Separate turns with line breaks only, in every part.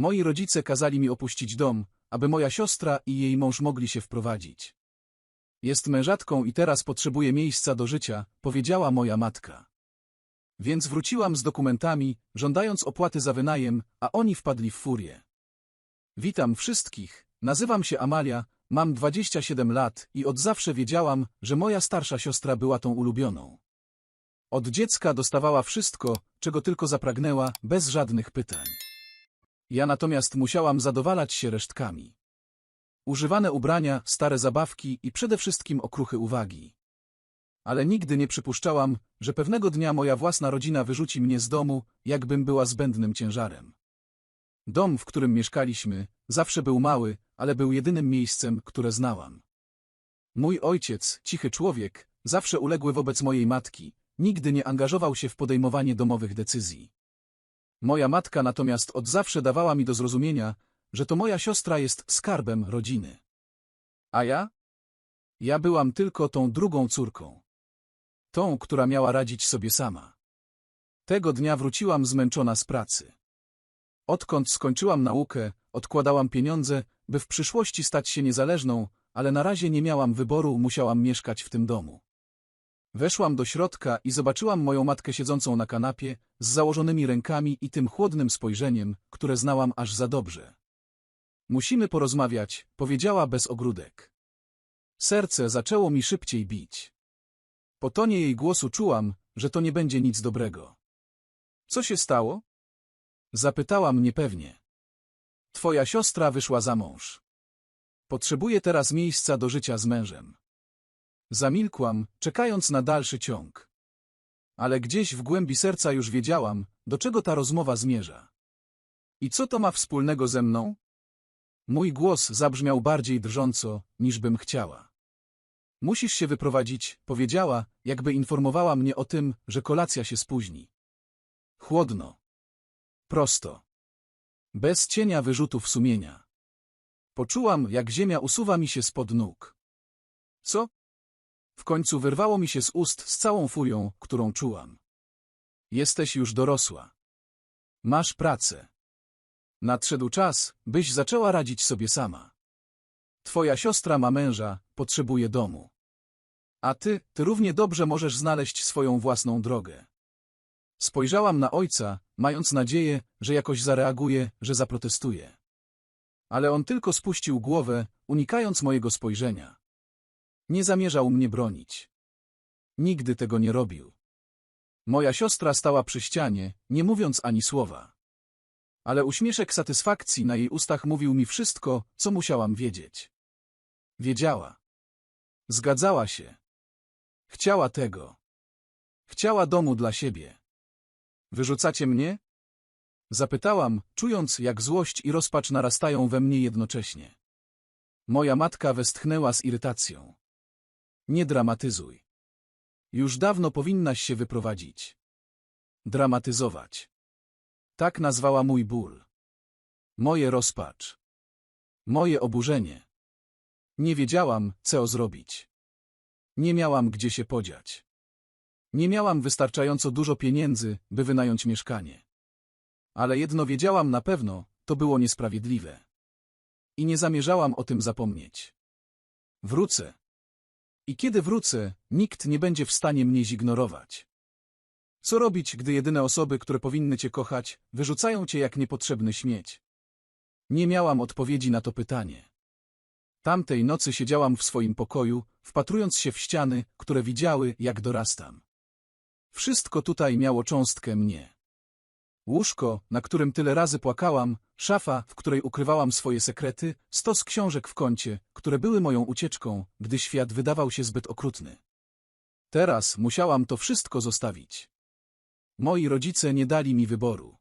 Moi rodzice kazali mi opuścić dom, aby moja siostra i jej mąż mogli się wprowadzić. Jest mężatką i teraz potrzebuje miejsca do życia, powiedziała moja matka. Więc wróciłam z dokumentami, żądając opłaty za wynajem, a oni wpadli w furię. Witam wszystkich, nazywam się Amalia, mam 27 lat i od zawsze wiedziałam, że moja starsza siostra była tą ulubioną. Od dziecka dostawała wszystko, czego tylko zapragnęła, bez żadnych pytań. Ja natomiast musiałam zadowalać się resztkami. Używane ubrania, stare zabawki i przede wszystkim okruchy uwagi. Ale nigdy nie przypuszczałam, że pewnego dnia moja własna rodzina wyrzuci mnie z domu, jakbym była zbędnym ciężarem. Dom, w którym mieszkaliśmy, zawsze był mały, ale był jedynym miejscem, które znałam. Mój ojciec, cichy człowiek, zawsze uległy wobec mojej matki, nigdy nie angażował się w podejmowanie domowych decyzji. Moja matka natomiast od zawsze dawała mi do zrozumienia, że to moja siostra jest skarbem rodziny. A ja? Ja byłam tylko tą drugą córką. Tą, która miała radzić sobie sama. Tego dnia wróciłam zmęczona z pracy. Odkąd skończyłam naukę, odkładałam pieniądze, by w przyszłości stać się niezależną, ale na razie nie miałam wyboru, musiałam mieszkać w tym domu. Weszłam do środka i zobaczyłam moją matkę siedzącą na kanapie, z założonymi rękami i tym chłodnym spojrzeniem, które znałam aż za dobrze. Musimy porozmawiać, powiedziała bez ogródek. Serce zaczęło mi szybciej bić. Po tonie jej głosu czułam, że to nie będzie nic dobrego. Co się stało? Zapytałam niepewnie. Twoja siostra wyszła za mąż. Potrzebuje teraz miejsca do życia z mężem. Zamilkłam, czekając na dalszy ciąg. Ale gdzieś w głębi serca już wiedziałam, do czego ta rozmowa zmierza. I co to ma wspólnego ze mną? Mój głos zabrzmiał bardziej drżąco, niż bym chciała. Musisz się wyprowadzić, powiedziała, jakby informowała mnie o tym, że kolacja się spóźni. Chłodno. Prosto. Bez cienia wyrzutów sumienia. Poczułam, jak ziemia usuwa mi się spod nóg. Co? W końcu wyrwało mi się z ust z całą furią, którą czułam. Jesteś już dorosła. Masz pracę. Nadszedł czas, byś zaczęła radzić sobie sama. Twoja siostra ma męża, potrzebuje domu. A ty, ty równie dobrze możesz znaleźć swoją własną drogę. Spojrzałam na ojca, mając nadzieję, że jakoś zareaguje, że zaprotestuje. Ale on tylko spuścił głowę, unikając mojego spojrzenia. Nie zamierzał mnie bronić. Nigdy tego nie robił. Moja siostra stała przy ścianie, nie mówiąc ani słowa. Ale uśmieszek satysfakcji na jej ustach mówił mi wszystko, co musiałam wiedzieć. Wiedziała. Zgadzała się. Chciała tego. Chciała domu dla siebie. Wyrzucacie mnie? Zapytałam, czując, jak złość i rozpacz narastają we mnie jednocześnie. Moja matka westchnęła z irytacją. Nie dramatyzuj. Już dawno powinnaś się wyprowadzić. Dramatyzować. Tak nazwała mój ból. Moje rozpacz. Moje oburzenie. Nie wiedziałam, co zrobić. Nie miałam gdzie się podziać. Nie miałam wystarczająco dużo pieniędzy, by wynająć mieszkanie. Ale jedno wiedziałam na pewno, to było niesprawiedliwe. I nie zamierzałam o tym zapomnieć. Wrócę. I kiedy wrócę, nikt nie będzie w stanie mnie zignorować. Co robić, gdy jedyne osoby, które powinny cię kochać, wyrzucają cię jak niepotrzebny śmieć? Nie miałam odpowiedzi na to pytanie. Tamtej nocy siedziałam w swoim pokoju, wpatrując się w ściany, które widziały, jak dorastam. Wszystko tutaj miało cząstkę mnie. Łóżko, na którym tyle razy płakałam, szafa, w której ukrywałam swoje sekrety, stos książek w kącie, które były moją ucieczką, gdy świat wydawał się zbyt okrutny. Teraz musiałam to wszystko zostawić. Moi rodzice nie dali mi wyboru.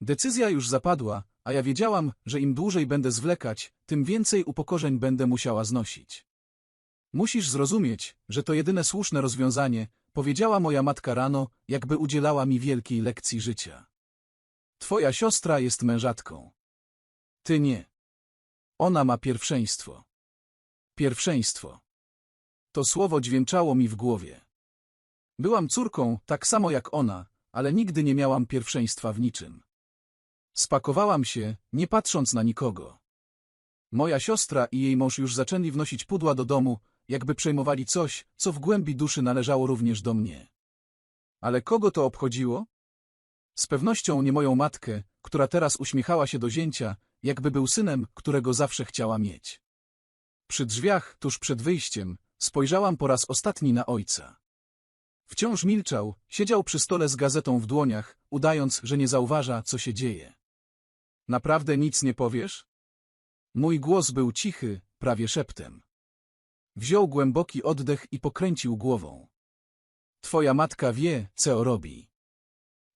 Decyzja już zapadła, a ja wiedziałam, że im dłużej będę zwlekać, tym więcej upokorzeń będę musiała znosić. Musisz zrozumieć, że to jedyne słuszne rozwiązanie, powiedziała moja matka rano, jakby udzielała mi wielkiej lekcji życia. Twoja siostra jest mężatką. Ty nie. Ona ma pierwszeństwo. Pierwszeństwo. To słowo dźwięczało mi w głowie. Byłam córką, tak samo jak ona, ale nigdy nie miałam pierwszeństwa w niczym. Spakowałam się, nie patrząc na nikogo. Moja siostra i jej mąż już zaczęli wnosić pudła do domu, jakby przejmowali coś, co w głębi duszy należało również do mnie. Ale kogo to obchodziło? Z pewnością nie moją matkę, która teraz uśmiechała się do zięcia, jakby był synem, którego zawsze chciała mieć. Przy drzwiach, tuż przed wyjściem, spojrzałam po raz ostatni na ojca. Wciąż milczał, siedział przy stole z gazetą w dłoniach, udając, że nie zauważa, co się dzieje. Naprawdę nic nie powiesz? Mój głos był cichy, prawie szeptem. Wziął głęboki oddech i pokręcił głową. Twoja matka wie, co robi.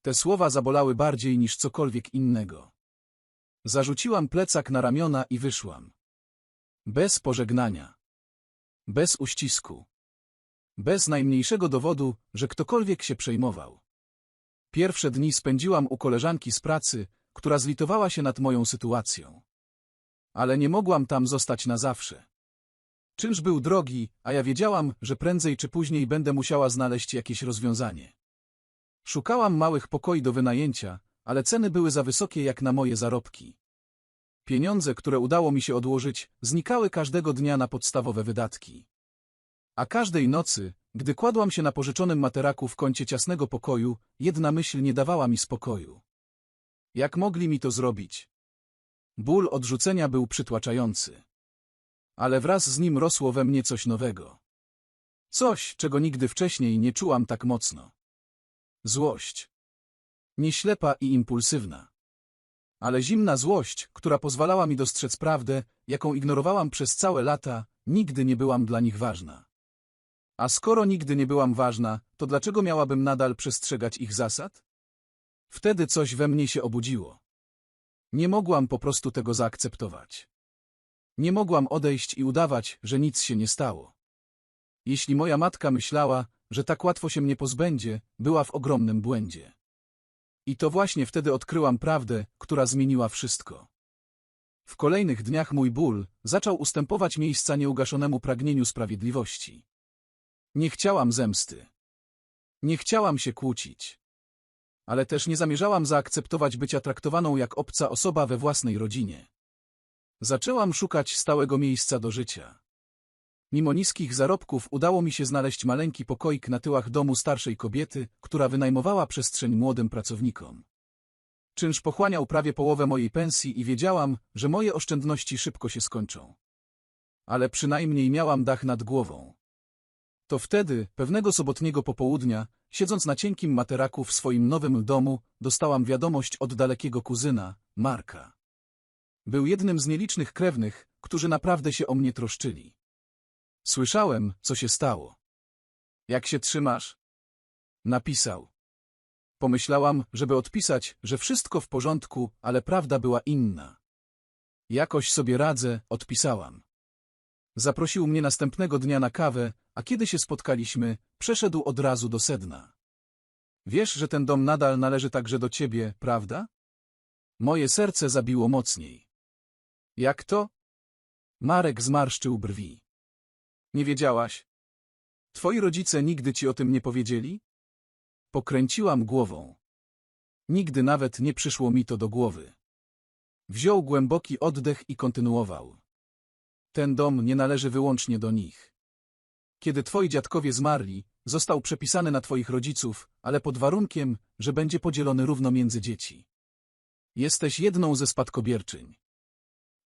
Te słowa zabolały bardziej niż cokolwiek innego. Zarzuciłam plecak na ramiona i wyszłam. Bez pożegnania. Bez uścisku. Bez najmniejszego dowodu, że ktokolwiek się przejmował. Pierwsze dni spędziłam u koleżanki z pracy, która zlitowała się nad moją sytuacją. Ale nie mogłam tam zostać na zawsze. Czynsz był drogi, a ja wiedziałam, że prędzej czy później będę musiała znaleźć jakieś rozwiązanie. Szukałam małych pokoi do wynajęcia, ale ceny były za wysokie jak na moje zarobki. Pieniądze, które udało mi się odłożyć, znikały każdego dnia na podstawowe wydatki. A każdej nocy, gdy kładłam się na pożyczonym materaku w kącie ciasnego pokoju, jedna myśl nie dawała mi spokoju. Jak mogli mi to zrobić? Ból odrzucenia był przytłaczający. Ale wraz z nim rosło we mnie coś nowego. Coś, czego nigdy wcześniej nie czułam tak mocno. Złość. Nieślepa i impulsywna. Ale zimna złość, która pozwalała mi dostrzec prawdę, jaką ignorowałam przez całe lata, nigdy nie byłam dla nich ważna. A skoro nigdy nie byłam ważna, to dlaczego miałabym nadal przestrzegać ich zasad? Wtedy coś we mnie się obudziło. Nie mogłam po prostu tego zaakceptować. Nie mogłam odejść i udawać, że nic się nie stało. Jeśli moja matka myślała, że tak łatwo się mnie pozbędzie, była w ogromnym błędzie. I to właśnie wtedy odkryłam prawdę, która zmieniła wszystko. W kolejnych dniach mój ból zaczął ustępować miejsca nieugaszonemu pragnieniu sprawiedliwości. Nie chciałam zemsty. Nie chciałam się kłócić. Ale też nie zamierzałam zaakceptować bycia traktowaną jak obca osoba we własnej rodzinie. Zaczęłam szukać stałego miejsca do życia. Mimo niskich zarobków udało mi się znaleźć maleńki pokoik na tyłach domu starszej kobiety, która wynajmowała przestrzeń młodym pracownikom. Czynsz pochłaniał prawie połowę mojej pensji i wiedziałam, że moje oszczędności szybko się skończą. Ale przynajmniej miałam dach nad głową. To wtedy, pewnego sobotniego popołudnia, siedząc na cienkim materaku w swoim nowym domu, dostałam wiadomość od dalekiego kuzyna, Marka. Był jednym z nielicznych krewnych, którzy naprawdę się o mnie troszczyli. Słyszałem, co się stało. Jak się trzymasz? Napisał. Pomyślałam, żeby odpisać, że wszystko w porządku, ale prawda była inna. Jakoś sobie radzę, odpisałam. Zaprosił mnie następnego dnia na kawę, a kiedy się spotkaliśmy, przeszedł od razu do sedna. Wiesz, że ten dom nadal należy także do ciebie, prawda? Moje serce zabiło mocniej. Jak to? Marek zmarszczył brwi. Nie wiedziałaś? Twoi rodzice nigdy ci o tym nie powiedzieli? Pokręciłam głową. Nigdy nawet nie przyszło mi to do głowy. Wziął głęboki oddech i kontynuował. Ten dom nie należy wyłącznie do nich. Kiedy twoi dziadkowie zmarli, został przepisany na twoich rodziców, ale pod warunkiem, że będzie podzielony równo między dzieci. Jesteś jedną ze spadkobierczyń.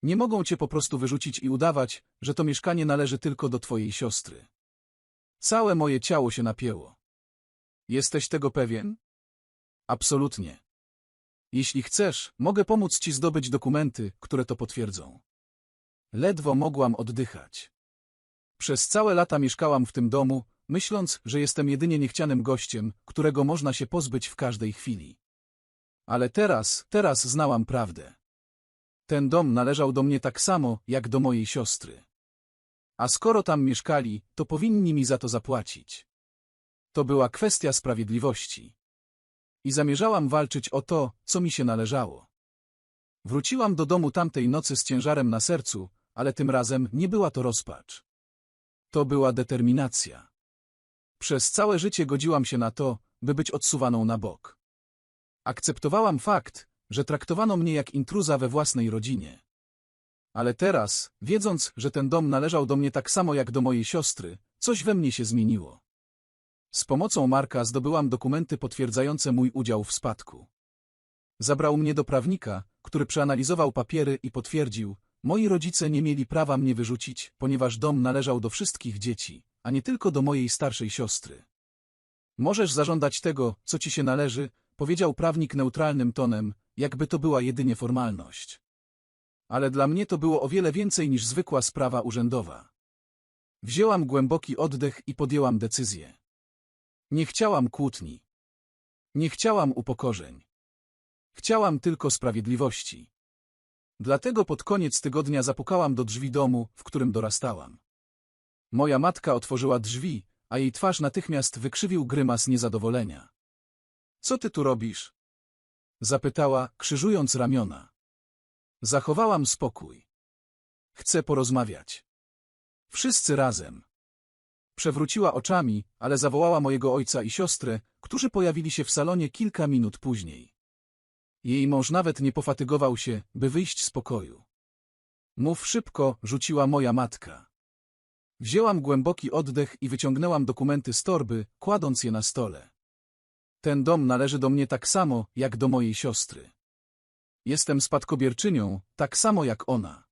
Nie mogą cię po prostu wyrzucić i udawać, że to mieszkanie należy tylko do twojej siostry. Całe moje ciało się napięło. Jesteś tego pewien? Absolutnie. Jeśli chcesz, mogę pomóc ci zdobyć dokumenty, które to potwierdzą. Ledwo mogłam oddychać. Przez całe lata mieszkałam w tym domu, myśląc, że jestem jedynie niechcianym gościem, którego można się pozbyć w każdej chwili. Ale teraz, teraz znałam prawdę. Ten dom należał do mnie tak samo, jak do mojej siostry. A skoro tam mieszkali, to powinni mi za to zapłacić. To była kwestia sprawiedliwości. I zamierzałam walczyć o to, co mi się należało. Wróciłam do domu tamtej nocy z ciężarem na sercu, ale tym razem nie była to rozpacz. To była determinacja. Przez całe życie godziłam się na to, by być odsuwaną na bok. Akceptowałam fakt, że traktowano mnie jak intruza we własnej rodzinie. Ale teraz, wiedząc, że ten dom należał do mnie tak samo jak do mojej siostry, coś we mnie się zmieniło. Z pomocą Marka zdobyłam dokumenty potwierdzające mój udział w spadku. Zabrał mnie do prawnika, który przeanalizował papiery i potwierdził, moi rodzice nie mieli prawa mnie wyrzucić, ponieważ dom należał do wszystkich dzieci, a nie tylko do mojej starszej siostry. Możesz zażądać tego, co ci się należy, powiedział prawnik neutralnym tonem, jakby to była jedynie formalność. Ale dla mnie to było o wiele więcej niż zwykła sprawa urzędowa. Wzięłam głęboki oddech i podjęłam decyzję. Nie chciałam kłótni. Nie chciałam upokorzeń. Chciałam tylko sprawiedliwości. Dlatego pod koniec tygodnia zapukałam do drzwi domu, w którym dorastałam. Moja matka otworzyła drzwi, a jej twarz natychmiast wykrzywił grymas niezadowolenia. Co ty tu robisz? Zapytała, krzyżując ramiona. Zachowałam spokój. Chcę porozmawiać. Wszyscy razem. Przewróciła oczami, ale zawołała mojego ojca i siostrę, którzy pojawili się w salonie kilka minut później. Jej mąż nawet nie pofatygował się, by wyjść z pokoju. Mów szybko, rzuciła moja matka. Wzięłam głęboki oddech i wyciągnęłam dokumenty z torby, kładąc je na stole. Ten dom należy do mnie tak samo, jak do mojej siostry. Jestem spadkobierczynią, tak samo jak ona.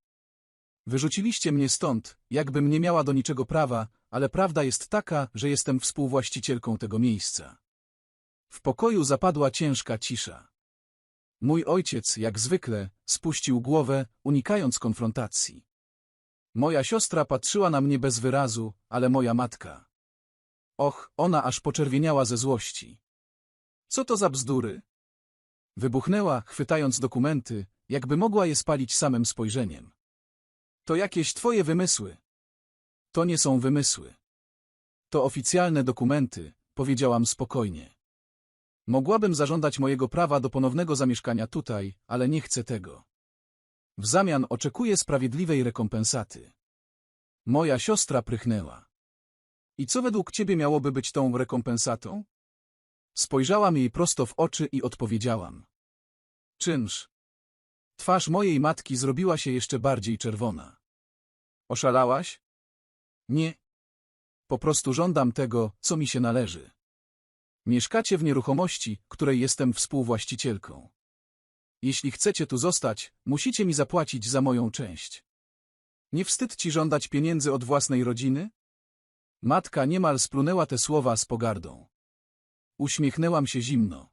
Wyrzuciliście mnie stąd, jakbym nie miała do niczego prawa, ale prawda jest taka, że jestem współwłaścicielką tego miejsca. W pokoju zapadła ciężka cisza. Mój ojciec, jak zwykle, spuścił głowę, unikając konfrontacji. Moja siostra patrzyła na mnie bez wyrazu, ale moja matka. Och, ona aż poczerwieniała ze złości. Co to za bzdury? Wybuchnęła, chwytając dokumenty, jakby mogła je spalić samym spojrzeniem. To jakieś twoje wymysły. To nie są wymysły. To oficjalne dokumenty, powiedziałam spokojnie. Mogłabym zażądać mojego prawa do ponownego zamieszkania tutaj, ale nie chcę tego. W zamian oczekuję sprawiedliwej rekompensaty. Moja siostra prychnęła. I co według ciebie miałoby być tą rekompensatą? Spojrzałam jej prosto w oczy i odpowiedziałam. Czynsz. Twarz mojej matki zrobiła się jeszcze bardziej czerwona. Oszalałaś? Nie. Po prostu żądam tego, co mi się należy. Mieszkacie w nieruchomości, której jestem współwłaścicielką. Jeśli chcecie tu zostać, musicie mi zapłacić za moją część. Nie wstyd ci żądać pieniędzy od własnej rodziny? Matka niemal splunęła te słowa z pogardą. Uśmiechnęłam się zimno.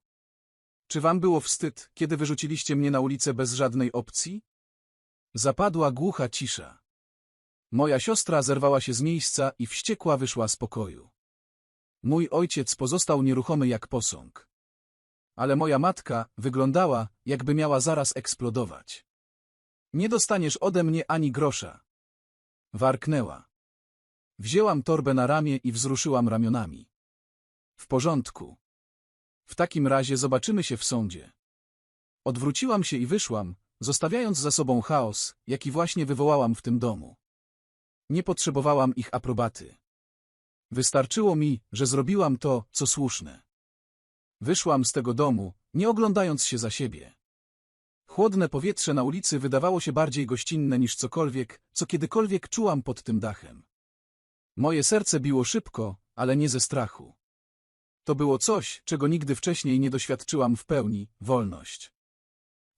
Czy wam było wstyd, kiedy wyrzuciliście mnie na ulicę bez żadnej opcji? Zapadła głucha cisza. Moja siostra zerwała się z miejsca i wściekła wyszła z pokoju. Mój ojciec pozostał nieruchomy jak posąg. Ale moja matka wyglądała, jakby miała zaraz eksplodować. Nie dostaniesz ode mnie ani grosza. Warknęła. Wzięłam torbę na ramię i wzruszyłam ramionami. W porządku. W takim razie zobaczymy się w sądzie. Odwróciłam się i wyszłam, zostawiając za sobą chaos, jaki właśnie wywołałam w tym domu. Nie potrzebowałam ich aprobaty. Wystarczyło mi, że zrobiłam to, co słuszne. Wyszłam z tego domu, nie oglądając się za siebie. Chłodne powietrze na ulicy wydawało się bardziej gościnne niż cokolwiek, co kiedykolwiek czułam pod tym dachem. Moje serce biło szybko, ale nie ze strachu. To było coś, czego nigdy wcześniej nie doświadczyłam w pełni wolność.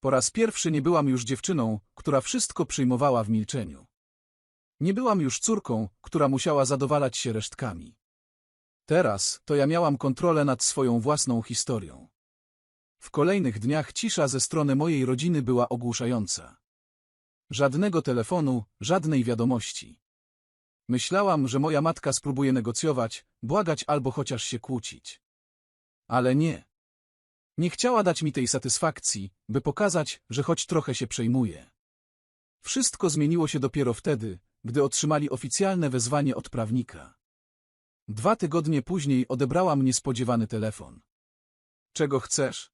Po raz pierwszy nie byłam już dziewczyną, która wszystko przyjmowała w milczeniu. Nie byłam już córką, która musiała zadowalać się resztkami. Teraz to ja miałam kontrolę nad swoją własną historią. W kolejnych dniach cisza ze strony mojej rodziny była ogłuszająca. Żadnego telefonu, żadnej wiadomości. Myślałam, że moja matka spróbuje negocjować, błagać albo chociaż się kłócić. Ale nie. Nie chciała dać mi tej satysfakcji, by pokazać, że choć trochę się przejmuje. Wszystko zmieniło się dopiero wtedy, gdy otrzymali oficjalne wezwanie od prawnika. Dwa tygodnie później odebrałam niespodziewany telefon. Czego chcesz?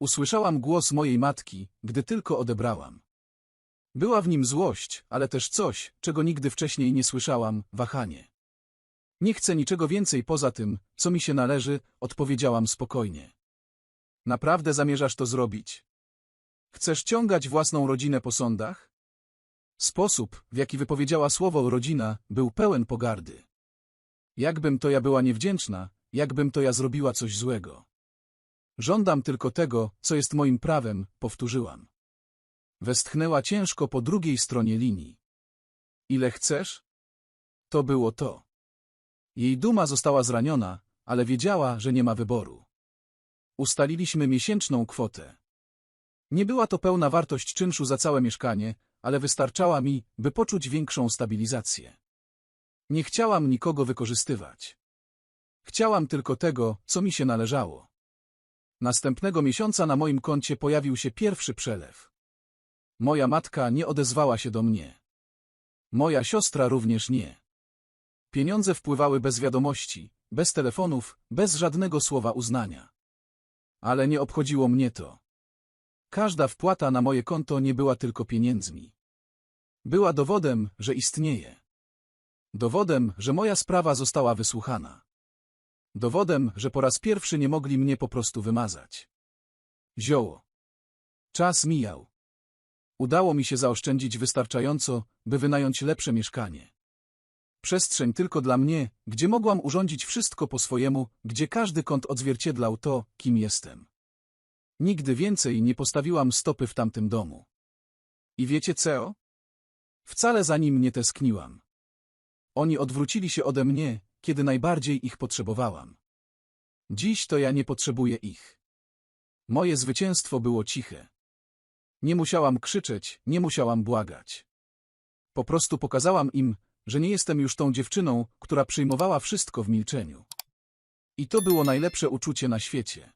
Usłyszałam głos mojej matki, gdy tylko odebrałam. Była w nim złość, ale też coś, czego nigdy wcześniej nie słyszałam, wahanie. Nie chcę niczego więcej poza tym, co mi się należy, odpowiedziałam spokojnie. Naprawdę zamierzasz to zrobić? Chcesz ciągać własną rodzinę po sądach? Sposób, w jaki wypowiedziała słowo rodzina, był pełen pogardy. Jakbym to ja była niewdzięczna, jakbym to ja zrobiła coś złego. Żądam tylko tego, co jest moim prawem, powtórzyłam. Westchnęła ciężko po drugiej stronie linii. Ile chcesz? To było to. Jej duma została zraniona, ale wiedziała, że nie ma wyboru. Ustaliliśmy miesięczną kwotę. Nie była to pełna wartość czynszu za całe mieszkanie, ale wystarczała mi, by poczuć większą stabilizację. Nie chciałam nikogo wykorzystywać. Chciałam tylko tego, co mi się należało. Następnego miesiąca na moim koncie pojawił się pierwszy przelew. Moja matka nie odezwała się do mnie. Moja siostra również nie. Pieniądze wpływały bez wiadomości, bez telefonów, bez żadnego słowa uznania. Ale nie obchodziło mnie to. Każda wpłata na moje konto nie była tylko pieniędzmi. Była dowodem, że istnieje. Dowodem, że moja sprawa została wysłuchana. Dowodem, że po raz pierwszy nie mogli mnie po prostu wymazać. Zioło. Czas mijał. Udało mi się zaoszczędzić wystarczająco, by wynająć lepsze mieszkanie. Przestrzeń tylko dla mnie, gdzie mogłam urządzić wszystko po swojemu, gdzie każdy kąt odzwierciedlał to, kim jestem. Nigdy więcej nie postawiłam stopy w tamtym domu. I wiecie co? Wcale za nim nie tęskniłam. Oni odwrócili się ode mnie, kiedy najbardziej ich potrzebowałam. Dziś to ja nie potrzebuję ich. Moje zwycięstwo było ciche. Nie musiałam krzyczeć, nie musiałam błagać. Po prostu pokazałam im, że nie jestem już tą dziewczyną, która przyjmowała wszystko w milczeniu. I to było najlepsze uczucie na świecie.